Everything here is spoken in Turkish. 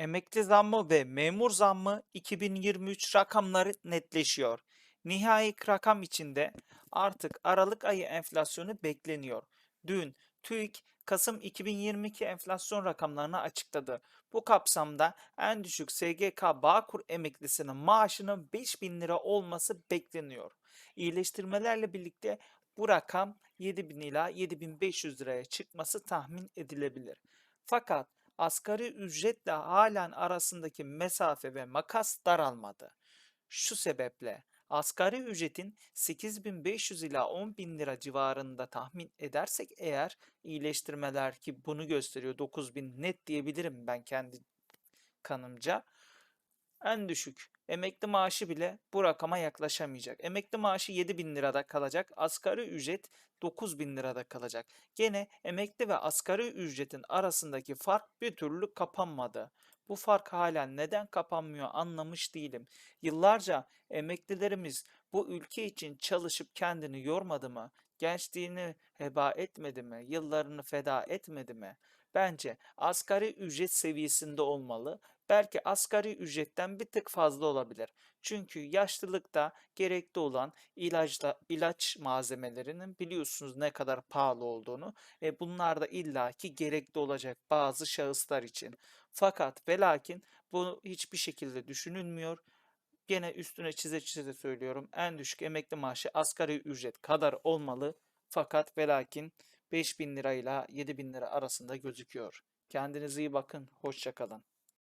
Emekli zammı ve memur zammı 2023 rakamları netleşiyor. Nihai rakam içinde artık Aralık ayı enflasyonu bekleniyor. Dün TÜİK Kasım 2022 enflasyon rakamlarını açıkladı. Bu kapsamda en düşük SGK Bağkur emeklisinin maaşının 5000 lira olması bekleniyor. İyileştirmelerle birlikte bu rakam 7000 ila 7500 liraya çıkması tahmin edilebilir. Fakat asgari ücretle halen arasındaki mesafe ve makas daralmadı. Şu sebeple asgari ücretin 8500 ila 10.000 lira civarında tahmin edersek eğer iyileştirmeler ki bunu gösteriyor 9000 net diyebilirim ben kendi kanımca. En düşük emekli maaşı bile bu rakama yaklaşamayacak. Emekli maaşı 7000 lirada kalacak. Asgari ücret 9000 lirada kalacak. Gene emekli ve asgari ücretin arasındaki fark bir türlü kapanmadı. Bu fark hala neden kapanmıyor anlamış değilim. Yıllarca emeklilerimiz bu ülke için çalışıp kendini yormadı mı? Gençliğini heba etmedi mi? Yıllarını feda etmedi mi? Bence asgari ücret seviyesinde olmalı. Belki asgari ücretten bir tık fazla olabilir. Çünkü yaşlılıkta gerekli olan ilaçla, ilaç malzemelerinin biliyorsunuz ne kadar pahalı olduğunu ve bunlar da illaki gerekli olacak bazı şahıslar için. Fakat ve lakin bu hiçbir şekilde düşünülmüyor. Gene üstüne çize çize söylüyorum. En düşük emekli maaşı asgari ücret kadar olmalı. Fakat ve lakin 5000 lirayla 7000 lira arasında gözüküyor. Kendinize iyi bakın. Hoşça kalın.